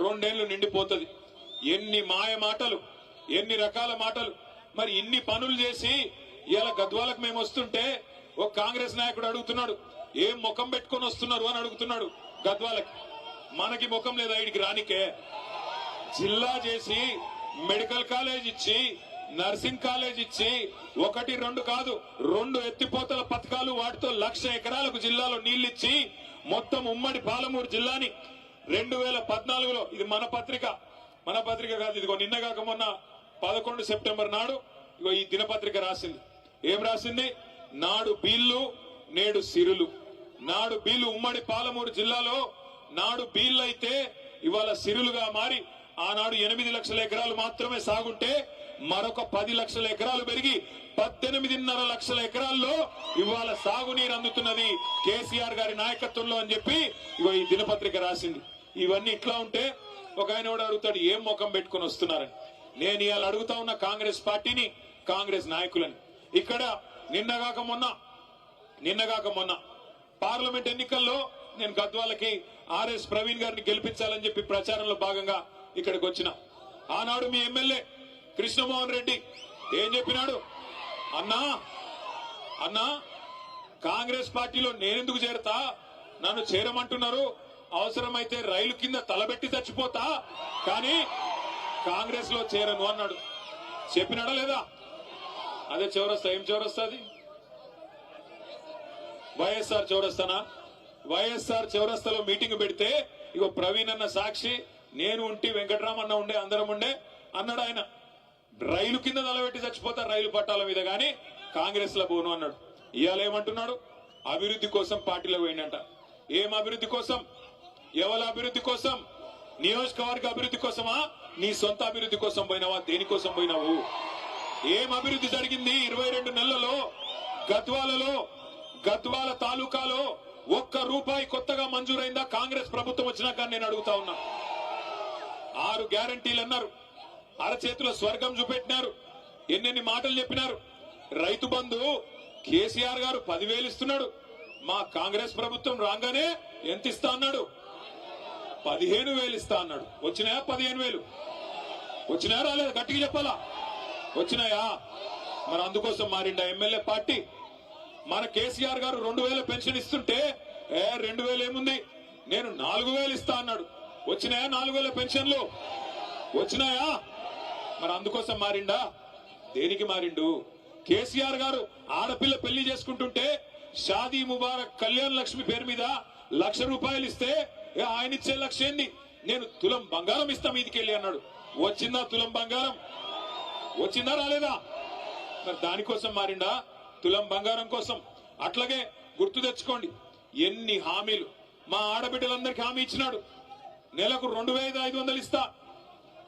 రెండేళ్ళు నిండిపోతుంది. ఎన్ని మాయ మాటలు ఎన్ని రకాల మాటలు. మరి ఇన్ని పనులు చేసి ఇలా గద్వాలకు మేము వస్తుంటే ఒక కాంగ్రెస్ నాయకుడు అడుగుతున్నాడు ఏం ముఖం పెట్టుకొని వస్తున్నారు? అని అడుగుతున్నాడు గద్వాలకి. మనకి ముఖం లేదా ఇడికి రానికే. జిల్లా చేసి మెడికల్ కాలేజ్ ఇచ్చి నర్సింగ్ కాలేజ్ ఇచ్చి ఒకటి రెండు కాదు రెండు ఎత్తిపోతల పథకాలు వాటితో లక్ష ఎకరాలకు జిల్లాలో నీళ్ళిచ్చి మొత్తం ఉమ్మడి పాలమూరు జిల్లాని రెండు వేల పద్నాలుగులో ఇది మన పత్రిక. మన పత్రిక కాదు ఇదిగో నిన్న కాక మొన్న పదకొండు సెప్టెంబర్ నాడు ఇగో ఈ దినపత్రిక రాసింది. ఏం రాసింది? నాడు బీళ్ళు నేడు సిరులు. నాడు బీళ్ళు ఉమ్మడి పాలమూరు జిల్లాలో నాడు బీళ్ళు అయితే ఇవాళ సిరులుగా మారి ఆనాడు ఎనిమిది లక్షల ఎకరాలు మాత్రమే సాగుంటే మరొక పది లక్షల ఎకరాలు పెరిగి పద్దెనిమిదిన్నర లక్షల ఎకరాల్లో ఇవాళ సాగునీరు అందుతున్నది కేసీఆర్ గారి నాయకత్వంలో అని చెప్పి ఇగో ఈ దినపత్రిక రాసింది. ఇవన్నీ ఇట్లా ఉంటే ఒక ఆయన కూడా అడుగుతాడు ఏం ముఖం పెట్టుకొని వస్తున్నారని? నేను ఇవాళ అడుగుతా ఉన్న కాంగ్రెస్ పార్టీని కాంగ్రెస్ నాయకులని. ఇక్కడ నిన్నగాక మొన్న నిన్నగాక మొన్న పార్లమెంట్ ఎన్నికల్లో నేను గద్వాలకి ఆర్ఎస్ ప్రవీణ్ గారిని గెలిపించాలని చెప్పి ప్రచారంలో భాగంగా ఇక్కడికి వచ్చిన. ఆనాడు మీ ఎమ్మెల్యే కృష్ణమోహన్ రెడ్డి ఏం చెప్పినాడు? అన్నా అన్నా కాంగ్రెస్ పార్టీలో నేనెందుకు చేరతా? నన్ను చేరమంటున్నారు. అవసరమైతే రైలు కింద తలబెట్టి చచ్చిపోతా. కానీ కాంగ్రెస్లో చేరను అన్నాడు. చెప్పినాడా లేదా? అదే చౌరస్తా. ఏం చౌరస్తా అది? వైఎస్ఆర్ చౌరస్తానా? వైఎస్ఆర్ చౌరస్తాలో మీటింగ్ పెడితే ఇగో ప్రవీణ్ అన్న సాక్షి నేను ఉంటి వెంకటరామన్న ఉండే అందరం ఉండే అన్నాడు ఆయన. రైలు కింద తలబెట్టి చచ్చిపోతా రైలు పట్టాల మీద కానీ కాంగ్రెస్లో పోను అన్నాడు. ఇవాళ ఏమంటున్నాడు అభివృద్ధి కోసం పార్టీలో పోయిండంట. ఏం అభివృద్ధి కోసం? ఎవరి అభివృద్ధి కోసం? నియోజకవర్గ అభివృద్ధి కోసమా? నీ సొంత అభివృద్ధి కోసం పోయినావా? దేనికోసం పోయినావు? ఏం అభివృద్ధి జరిగింది ఇరవై రెండు నెలలలో? గద్వాలలో గద్వాల తాలూకాలో ఒక్క రూపాయి కొత్తగా మంజూరైందా? కాంగ్రెస్ ప్రభుత్వం వచ్చినాక నేను అడుగుతా ఉన్నా. ఆరు గ్యారంటీలు అన్నారు. అరచేతిలో స్వర్గం చూపెట్టినారు. ఎన్నెన్ని మాటలు చెప్పినారు. రైతు బంధు కేసీఆర్ గారు పదివేలు ఇస్తున్నాడు. మా కాంగ్రెస్ ప్రభుత్వం రాగానే ఎంత ఇస్తా అన్నాడు? పదిహేను వేలు ఇస్తా అన్నాడు. వచ్చినాయా? పదిహేను వేలు. వచ్చినాయా? రాలేదు? గట్టిగా చెప్పాలా? వచ్చినాయా? మరి అందుకోసం మారిండా ఎమ్మెల్యే పార్టీ? మన కేసీఆర్ గారు రెండు వేల పెన్షన్ ఇస్తుంటే ఏ రెండు వేలు ఏముంది? నేను నాలుగు వేలు ఇస్తా అన్నాడు. వచ్చినాయా నాలుగు వేల పెన్షన్లు? వచ్చినాయా? మరి అందుకోసం మారిండా? దేనికి మారిండు? కేసీఆర్ గారు ఆడపిల్ల పెళ్ళి చేసుకుంటుంటే షాదీ ముబారక్ కళ్యాణ్ లక్ష్మి పేరు మీద లక్ష రూపాయలు ఇస్తే ఆయన ఇచ్చే లక్ష్యాన్ని ఏంది నేను తులం బంగారం ఇస్తా మీదికి వెళ్ళి అన్నాడు. వచ్చిందా తులం బంగారం? వచ్చిందా రాలేదా? మరి దానికోసం మారిండా? తులం బంగారం కోసం. అట్లాగే గుర్తు తెచ్చుకోండి. ఎన్ని హామీలు. మా ఆడబిడ్డలందరికీ హామీ ఇచ్చినాడు. నెలకు రెండు వేల ఐదు వందలు ఇస్తా.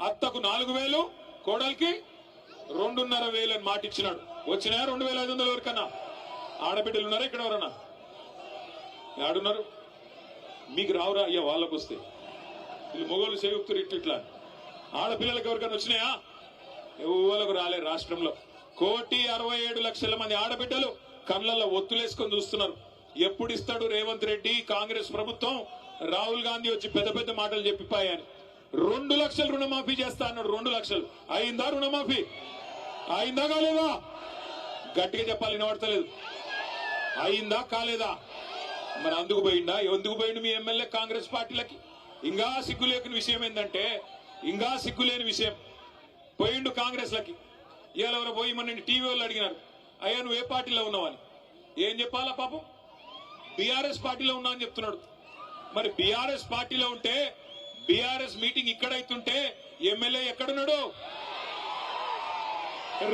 అత్తకు నాలుగు వేలు కోడలికి రెండున్నర వేలు అని మాట ఇచ్చినాడు. వచ్చినాయా రెండు వేల ఐదు వందల వరకన్నా ఆడబిడ్డలు ఉన్నారా ఇక్కడ ఎవరన్నా? ఆడున్నారు మీకు రావురా అయ్యా వాళ్ళకు వస్తే వీళ్ళు మొగోళ్ళు సేయుక్తులు ఇట్లా ఇట్లా. ఆడపిల్లలకు ఎవరికైనా వచ్చినాయా? ఎవరికి రాలే రాష్ట్రంలో. కోటి అరవై ఏడు లక్షల మంది ఆడబిడ్డలు కళ్ళల్లో ఒత్తులేసుకొని చూస్తున్నారు. ఎప్పుడు ఇస్తాడు రేవంత్ రెడ్డి కాంగ్రెస్ ప్రభుత్వం? రాహుల్ గాంధీ వచ్చి పెద్ద పెద్ద మాటలు చెప్పిపోయాను. రెండు లక్షలు రుణమాఫీ చేస్తా అన్నాడు రెండు లక్షలు. అయిందా రుణమాఫీ? అయిందా కాలేదా? గట్టిగా చెప్పాలి వినబడతలేదు. అయిందా కాలేదా? మరి అందుకు పోయిందా ఎందుకు పోయిండు మీ ఎమ్మెల్యే కాంగ్రెస్ పార్టీలకి? ఇంకా సిగ్గులేని విషయం ఏంటంటే ఇంకా సిగ్గు లేని విషయం. పోయిండు కాంగ్రెస్ లకి ఇవాళ ఎవరు పోయి మన టీవీ వాళ్ళు అడిగినారు. అయ్యా నువ్వు ఏ పార్టీలో ఉన్నావని ఏం చెప్పాలా పాపం? బీఆర్ఎస్ పార్టీలో ఉన్నా అని చెప్తున్నాడు. మరి బీఆర్ఎస్ పార్టీలో ఉంటే బీఆర్ఎస్ మీటింగ్ ఇక్కడైతుంటే ఎమ్మెల్యే ఎక్కడున్నాడు?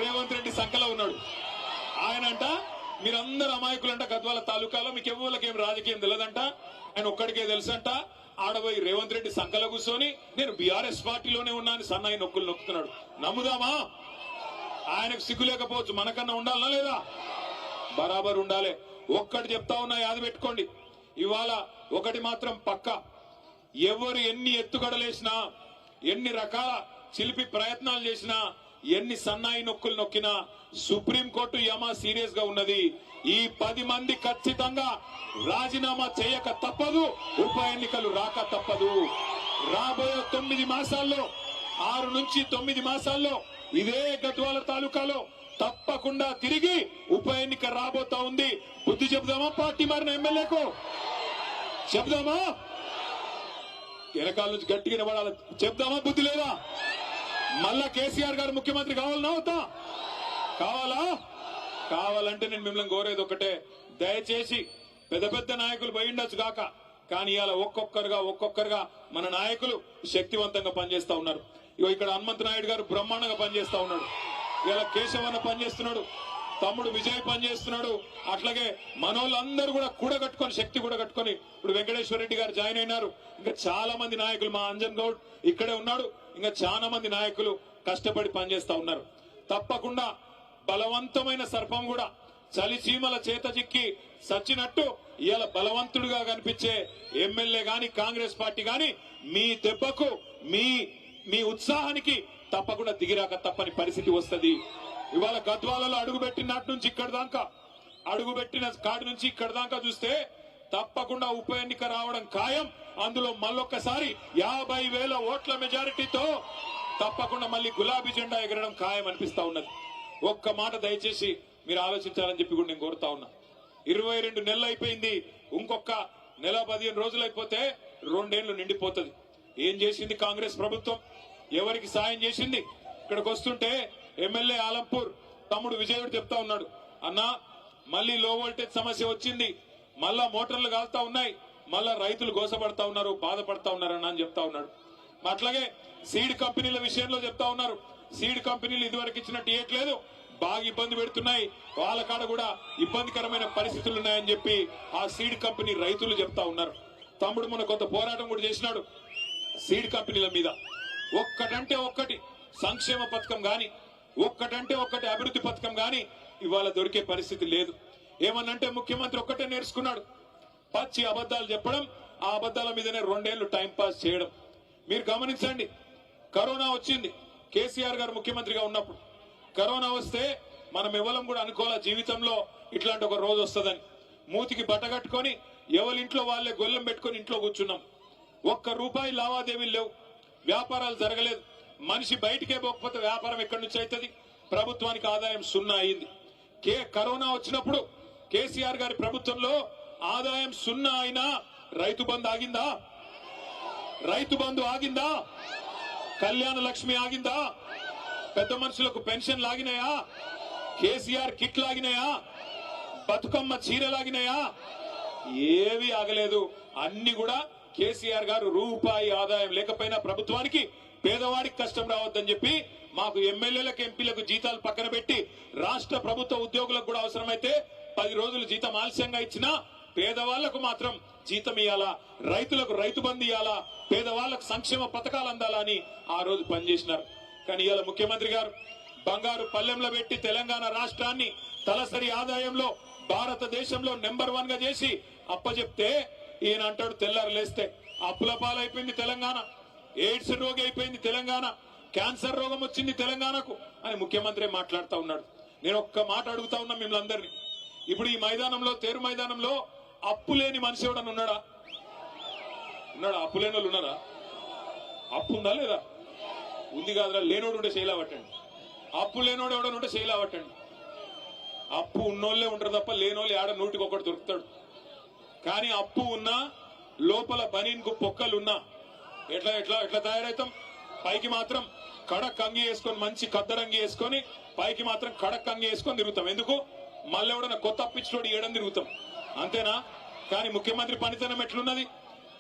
రేవంత్ రెడ్డి సంఖలో ఉన్నాడు. ఆయనంట మీరందరూ అమాయకులంట గద్వాల తాలూకాలో మీకు ఎవరికి ఏం రాజకీయం తెలియదంట ఆయన ఒక్కడికే తెలుసంట ఆడబోయి రేవంత్ రెడ్డి సంకల కూర్చొని నేను బీఆర్ఎస్ పార్టీలోనే ఉన్నాను సన్నాయి నొక్కులు నొక్కుతున్నాడు. నమ్ముదామా? ఆయనకు సిగ్గు లేకపోవచ్చు మనకన్నా ఉండాలనా లేదా? బరాబర్ ఉండాలి. ఒక్కటి చెప్తా ఉన్నా యాది పెట్టుకోండి. ఇవాళ ఒకటి మాత్రం పక్క. ఎవరు ఎన్ని ఎత్తుగడలేసినా ఎన్ని రకాల చిలిపి ప్రయత్నాలు చేసినా ఎన్ని సన్నాయి నొక్కులు నొక్కినా సుప్రీంకోర్టు యమా సీరియస్గా ఉన్నది. ఈ పది మంది ఖచ్చితంగా రాజీనామా చేయక తప్పదు ఉప ఎన్నికలు రాక తప్పదు. రాబోయే తొమ్మిది మాసాల్లో ఆరు నుంచి తొమ్మిది మాసాల్లో ఇదే గద్వాల తాలూకాలో తప్పకుండా తిరిగి ఉప ఎన్నిక రాబోతా ఉంది. బుద్ధి చెబుదామా పార్టీ మారిన ఎమ్మెల్యేకు? చెబుదామా? వెనకాల నుంచి గట్టిగా నిలబడాలి చెప్దామా బుద్ధి లేదా? మళ్ళా కేసీఆర్ గారు ముఖ్యమంత్రి కావాలన్నా అవుతా కావాలా? కావాలంటే నేను మిమ్మల్ని కోరేది ఒకటే దయచేసి పెద్ద పెద్ద నాయకులు పోయి కాక. కానీ ఇవాళ ఒక్కొక్కరుగా ఒక్కొక్కరుగా మన నాయకులు శక్తివంతంగా పనిచేస్తా ఉన్నారు. ఇగో ఇక్కడ హనుమంత్ నాయుడు గారు బ్రహ్మాండంగా పనిచేస్తా ఉన్నాడు ఇవాళ కేశవన్న పనిచేస్తున్నాడు. తమ్ముడు విజయ్ పనిచేస్తున్నాడు అట్లాగే మనోళ్ళందరూ కూడా కూడగట్టుకొని శక్తి కూడా కట్టుకొని ఇప్పుడు వెంకటేశ్వర రెడ్డి గారు జాయిన్ అయినారు. ఇంకా చాలా మంది నాయకులు మా అంజన్ గౌడ్ ఇక్కడే ఉన్నాడు. ఇంకా చాలా మంది నాయకులు కష్టపడి పనిచేస్తా ఉన్నారు. తప్పకుండా బలవంతమైన సర్పం కూడా చలి చీమల చేత చిక్కి సచ్చినట్టు ఇవాళ బలవంతుడుగా కనిపించే ఎమ్మెల్యే గాని కాంగ్రెస్ పార్టీ గాని మీ దెబ్బకు మీ మీ ఉత్సాహానికి తప్పకుండా దిగిరాక తప్పని పరిస్థితి వస్తది. ఇవాళ గద్వాలలో అడుగుపెట్టినట్టు నుంచి ఇక్కడ దాకా అడుగుపెట్టిన కాడి నుంచి ఇక్కడ దాకా చూస్తే తప్పకుండా ఉప ఎన్నిక రావడం ఖాయం. అందులో మళ్ళొక్కసారి యాభై వేల ఓట్ల మెజారిటీతో తప్పకుండా మళ్ళీ గులాబీ జెండా ఎగరడం ఖాయం అనిపిస్తా ఉన్నది. ఒక్క మాట దయచేసి మీరు ఆలోచించాలని చెప్పి కూడా నేను కోరుతా ఉన్నా. ఇరవై రెండు నెలలు అయిపోయింది. ఇంకొక నెల పదిహేను రోజులు అయిపోతే రెండేళ్ళు నిండిపోతుంది. ఏం చేసింది కాంగ్రెస్ ప్రభుత్వం? ఎవరికి సాయం చేసింది? ఇక్కడికి వస్తుంటే ఎమ్మెల్యే ఆలంపూర్ తమ్ముడు విజయుడు చెప్తా ఉన్నాడు. అన్నా మళ్ళీ లో వోల్టేజ్ సమస్య వచ్చింది. మళ్ళా మోటార్లు కాలుతా ఉన్నాయి. మళ్ళా రైతులు గోసపడతా ఉన్నారు బాధపడతా ఉన్నారు అన్న అని చెప్తా ఉన్నాడు. అట్లాగే సీడ్ కంపెనీల విషయంలో చెప్తా ఉన్నారు. సీడ్ కంపెనీలు ఇదివరకు ఇచ్చినట్టు ఇవ్వట్లేదు బాగా ఇబ్బంది పెడుతున్నాయి. వాళ్ళ కాడ కూడా ఇబ్బందికరమైన పరిస్థితులు ఉన్నాయని చెప్పి ఆ సీడ్ కంపెనీ రైతులు చెప్తా ఉన్నారు. తమ్ముడు మన కొంత పోరాటం కూడా చేసినాడు సీడ్ కంపెనీల మీద. ఒక్కటంటే ఒక్కటి సంక్షేమ పథకం కానీ ఒక్కటంటే ఒక్కటి అభివృద్ధి పథకం గాని ఇవాళ దొరికే పరిస్థితి లేదు. ఏమన్నంటే ముఖ్యమంత్రి ఒక్కటే నేర్చుకున్నాడు. పచ్చి అబద్ధాలు చెప్పడం ఆ అబద్ధాల మీదనే రెండేళ్ళు టైం పాస్ చేయడం. మీరు గమనించండి కరోనా వచ్చింది కేసీఆర్ గారు ముఖ్యమంత్రిగా ఉన్నప్పుడు. కరోనా వస్తే మనం ఇవ్వలం కూడా అనుకోవాల జీవితంలో ఇట్లాంటి ఒక రోజు వస్తుందని. మూతికి బట్ట కట్టుకొని ఎవరింట్లో వాళ్ళే గొల్లెం పెట్టుకొని ఇంట్లో కూర్చున్నాం. ఒక్క రూపాయి లావాదేవీలు లేవు. వ్యాపారాలు జరగలేదు. మనిషి బయటికే పోకపోతే వ్యాపారం ఎక్కడి నుంచి అవుతుంది? ప్రభుత్వానికి ఆదాయం సున్నా అయింది. కే కరోనా వచ్చినప్పుడు కేసీఆర్ గారి ప్రభుత్వంలో ఆదాయం సున్నా అయినా రైతు బంధు ఆగిందా? రైతు బంధు ఆగిందా? కళ్యాణ లక్ష్మి ఆగిందా? పెద్ద మనుషులకు పెన్షన్ లాగినాయా? కేసీఆర్ కిట్ లాగినాయా? బతుకమ్మ చీర లాగినాయా? ఏవి ఆగలేదు. అన్ని కూడా కేసీఆర్ గారు రూపాయి ఆదాయం లేకపోయినా ప్రభుత్వానికి పేదవాడికి కష్టం రావద్దని చెప్పి మాకు ఎమ్మెల్యేలకు ఎంపీలకు జీతాలు పక్కన పెట్టి రాష్ట్ర ప్రభుత్వ ఉద్యోగులకు కూడా అవసరమైతే పది రోజులు జీతం ఆలస్యంగా ఇచ్చినా పేదవాళ్ళకు మాత్రం జీతం ఇవ్వాలా రైతులకు రైతు బంధు ఇవ్వాలా పేదవాళ్ళకు సంక్షేమ పథకాలు అందాలని ఆ రోజు పనిచేసినారు. కానీ ఇవాళ ముఖ్యమంత్రి గారు బంగారు పల్లెంలో పెట్టి తెలంగాణ రాష్ట్రాన్ని తలసరి ఆదాయంలో భారతదేశంలో నెంబర్ వన్గా చేసి అప్పచెప్తే ఈయన అంటాడు తెల్లారు లేస్తే అప్పుల పాలైపోయింది తెలంగాణ. ఎయిడ్స్ రోగి అయిపోయింది తెలంగాణ. క్యాన్సర్ రోగం వచ్చింది తెలంగాణకు అని ముఖ్యమంత్రి మాట్లాడుతూ ఉన్నాడు. నేను ఒక్క మాట అడుగుతా ఉన్నా మిమ్మల్ని అందరినీ. ఇప్పుడు ఈ మైదానంలో తేరు మైదానంలో అప్పు లేని మనిషి ఎవడని ఉన్నాడా? ఉన్నాడా? అప్పు లేని వాళ్ళు ఉన్నారా? అప్పు ఉందా లేదా? ఉంది కాదురా లేనోడు ఉంటే చేయలేవట్టండి పట్టండి. అప్పు లేనోడు ఎవడని ఉంటే చేయలేవట్టండి అప్పు ఉన్నోళ్ళే ఉంటారు తప్ప లేనోళ్ళు ఆడ నూటికి ఒకటి దొరుకుతాడు. కానీ అప్పు ఉన్నా లోపల బనీన్కు పొక్కలున్నా ఎట్లా ఎట్లా ఎట్లా తయారవుతాం పైకి మాత్రం కడక్ అంగి వేసుకొని మంచి కద్దరంగి వేసుకొని పైకి మాత్రం కడక్ అంగి వేసుకొని తిరుగుతాం. ఎందుకు? మళ్ళీ ఎవడన్నా కొత్త అప్పించోడు ఏడం తిరుగుతాం. అంతేనా? కానీ ముఖ్యమంత్రి పనితనం ఎట్లున్నది?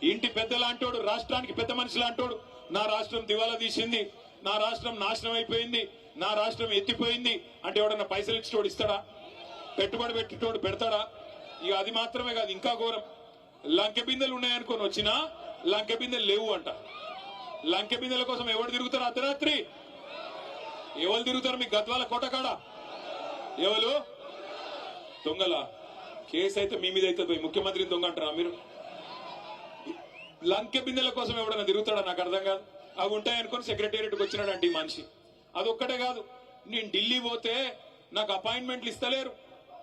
ఇంటి పెద్ద లాంటోడు రాష్ట్రానికి పెద్ద మనిషి లాంటోడు. నా రాష్ట్రం దివాలా తీసింది. నా రాష్ట్రం నాశనం అయిపోయింది. నా రాష్ట్రం ఎత్తిపోయింది. అంటే ఎవడన్నా పైసలు ఇచ్చేటోడు ఇస్తాడా? పెట్టుబడి పెట్టేటోడు పెడతాడా? ఇక అది మాత్రమే కాదు ఇంకా ఘోరం. లంకె బిందెలు ఉన్నాయనుకొని వచ్చినా లంకె బిందెలు లేవు అంట. లంకె బిందెల కోసం ఎవరు తిరుగుతారు అర్ధరాత్రి? ఎవరు తిరుగుతారు మీ గద్వాల కోటకాడ? ఎవరు? దొంగల? కేసు అయితే మీ మీద అయితే పోయి ముఖ్యమంత్రిని దొంగ అంటారా మీరు? లంకె బిందెల కోసం ఎవడన్నా తిరుగుతాడా? నాకు అర్థం కాదు. అవి ఉంటాయనుకొని సెక్రటేరియట్కి వచ్చినాడంటే ఈ మనిషి. అదొక్కటే కాదు. నేను ఢిల్లీ పోతే నాకు అపాయింట్మెంట్లు ఇస్తలేరు.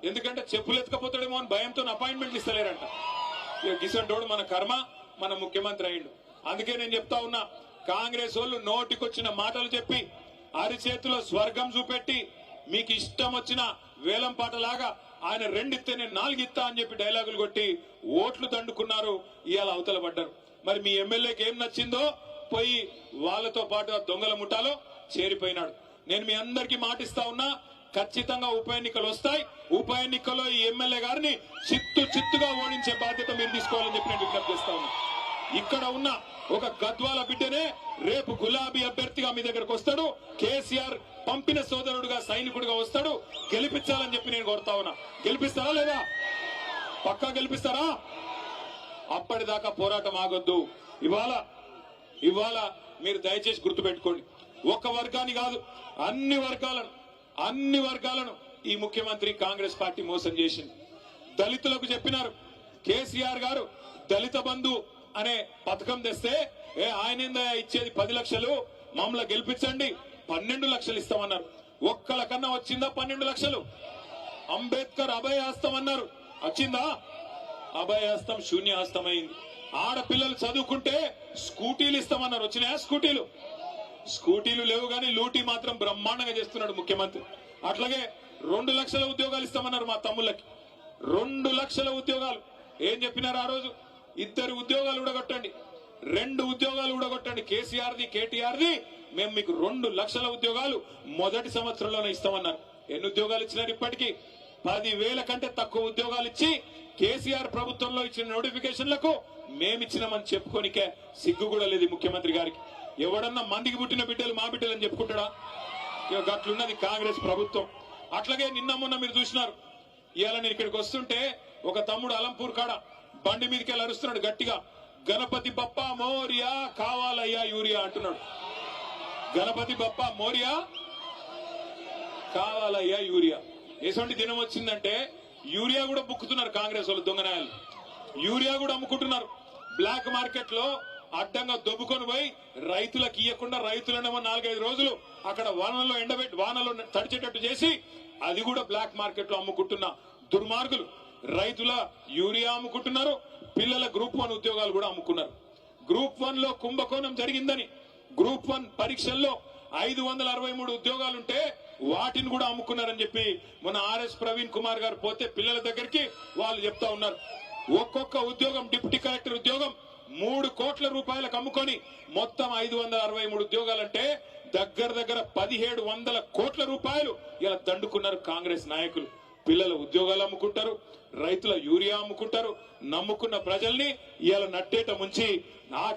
ఎందుకంటే చెప్పులు ఎత్తుకపోతాడేమో అని భయంతో అపాయింట్మెంట్లు ఇస్తలేరంట. ఇక గిసంటోడు మన కర్మ. మన ముఖ్యమంత్రి అయిండు అందుకే నేను చెప్తా ఉన్నా కాంగ్రెస్ వాళ్ళు నోటికొచ్చిన మాటలు చెప్పి అరిచేతిలో స్వర్గం చూపెట్టి మీకు ఇష్టం వచ్చిన వేలం పాటలాగా ఆయన రెండిస్తే నేను నాలుగిస్తా అని చెప్పి డైలాగులు కొట్టి ఓట్లు దండుకున్నారు ఇవాళ అవతల పడ్డారు. మరి మీ ఎమ్మెల్యేకి ఏం నచ్చిందో పోయి వాళ్ళతో పాటు దొంగల ముఠాలో చేరిపోయినాడు. నేను మీ అందరికీ మాటిస్తా ఉన్నా ఖచ్చితంగా ఉప ఎన్నికలు వస్తాయి. ఉప ఎన్నికల్లో ఈ ఎమ్మెల్యే గారిని చిత్తు చిత్తుగా ఓడించే బాధ్యత మీరు తీసుకోవాలని చెప్పి నేను విజ్ఞప్తి చేస్తా ఉన్నా. ఇక్కడ ఉన్న ఒక గద్వాల బిడ్డనే రేపు గులాబీ అభ్యర్థిగా మీ దగ్గరకు వస్తాడు. కేసీఆర్ పంపిన సోదరుడుగా సైనికుడిగా వస్తాడు. గెలిపించాలని చెప్పి నేను కోరుతా ఉన్నా. గెలిపిస్తారా లేదా? పక్కా గెలిపిస్తారా? అప్పటిదాకా పోరాటం ఆగొద్దు. ఇవాళ ఇవాళ మీరు దయచేసి గుర్తుపెట్టుకోండి. ఒక వర్గాన్ని కాదు అన్ని వర్గాలను అన్ని వర్గాలను ఈ ముఖ్యమంత్రి కాంగ్రెస్ పార్టీ మోసం చేసింది. దళితులకు చెప్పినారు. కేసీఆర్ గారు దళిత బంధు అనే పథకం తెస్తే ఏ ఆయన ఇచ్చేది పది లక్షలు? మమ్మల్ని గెలిపించండి. పన్నెండు లక్షలు ఇస్తామన్నారు. ఒక్కల కన్నా వచ్చిందా పన్నెండు లక్షలు? అంబేద్కర్ అభయ హస్తం అన్నారు. వచ్చిందా? అభయ హస్తం శూన్య అయింది ఆడపిల్లలు చదువుకుంటే స్కూటీలు ఇస్తామన్నారు. వచ్చినాయా స్కూటీలు? స్కూటీలు లేవు కానీ లూటీ మాత్రం బ్రహ్మాండంగా చేస్తున్నాడు ముఖ్యమంత్రి. అట్లాగే రెండు లక్షల ఉద్యోగాలు ఇస్తామన్నారు మా తమ్ముళ్ళకి. రెండు లక్షల ఉద్యోగాలు. ఏం చెప్పినారు ఆ రోజు? ఇద్దరు ఉద్యోగాలు ఊడగొట్టండి. రెండు ఉద్యోగాలు ఊడగొట్టండి. కేసీఆర్ది కేటీఆర్ది. మేము మీకు రెండు లక్షల ఉద్యోగాలు మొదటి సంవత్సరంలోనే ఇస్తామన్నారు. ఎన్ని ఉద్యోగాలు ఇచ్చినారు ఇప్పటికీ? పది వేల కంటే తక్కువ ఉద్యోగాలు ఇచ్చి కేసీఆర్ ప్రభుత్వంలో ఇచ్చిన నోటిఫికేషన్లకు మేమిచ్చినామని చెప్పుకోనికే సిగ్గు కూడా లేదు ముఖ్యమంత్రి గారికి. ఎవడన్నా మందికి పుట్టిన బిడ్డలు మా బిడ్డలు అని చెప్పుకుంటాడా? అట్లున్నది గట్లున్నది కాంగ్రెస్ ప్రభుత్వం. అట్లాగే నిన్న మొన్న మీరు చూసినారు. ఇవాళ నేను ఇక్కడికి వస్తుంటే ఒక తమ్ముడు అలంపూర్ కాడ బండి మీదకి వెళ్ళి అరుస్తున్నాడు గట్టిగా. గణపతి బప్ప మోరియా కావాలయ్యా యూరియా అంటున్నాడు. గణపతి బప్ప మోరియా కావాలయ్యా యూరియా. ఎటువంటి దినం వచ్చిందంటే యూరియా కూడా బుక్కుతున్నారు కాంగ్రెస్ వాళ్ళు దొంగనాయాలు యూరియా కూడా అమ్ముకుంటున్నారు. బ్లాక్ మార్కెట్లో అడ్డంగా దొబ్బుకొని పోయి రైతులకు ఇవ్వకుండా రైతులనేమో నాలుగైదు రోజులు అక్కడ వానలో ఎండబెట్టి వానలో తడిచేటట్టు చేసి అది కూడా బ్లాక్ మార్కెట్లో అమ్ముకుంటున్న దుర్మార్గులు. రైతుల యూరియా అమ్ముకుంటున్నారు పిల్లల గ్రూప్ వన్ ఉద్యోగాలు కూడా అమ్ముకున్నారు. గ్రూప్ వన్లో కుంభకోణం జరిగిందని గ్రూప్ వన్ పరీక్షల్లో ఐదు వందల అరవై మూడు ఉద్యోగాలుంటే వాటిని కూడా అమ్ముకున్నారని చెప్పి మన ఆర్ఎస్ ప్రవీణ్ కుమార్ గారు పోతే పిల్లల దగ్గరికి వాళ్ళు చెప్తా ఉన్నారు. ఒక్కొక్క ఉద్యోగం డిప్యూటీ కలెక్టర్ ఉద్యోగం మూడు కోట్ల రూపాయలకు అమ్ముకొని మొత్తం ఐదు వందల అరవై మూడు ఉద్యోగాలంటే దగ్గర దగ్గర పదిహేడు వందల కోట్ల రూపాయలు ఇలా దండుకున్నారు కాంగ్రెస్ నాయకులు. పిల్లల ఉద్యోగాలు అమ్ముకుంటారు రైతుల యూరియా అమ్ముకుంటారు నమ్ముకున్న ప్రజల్ని ఇవాళ నట్టేట ముంచి నాకే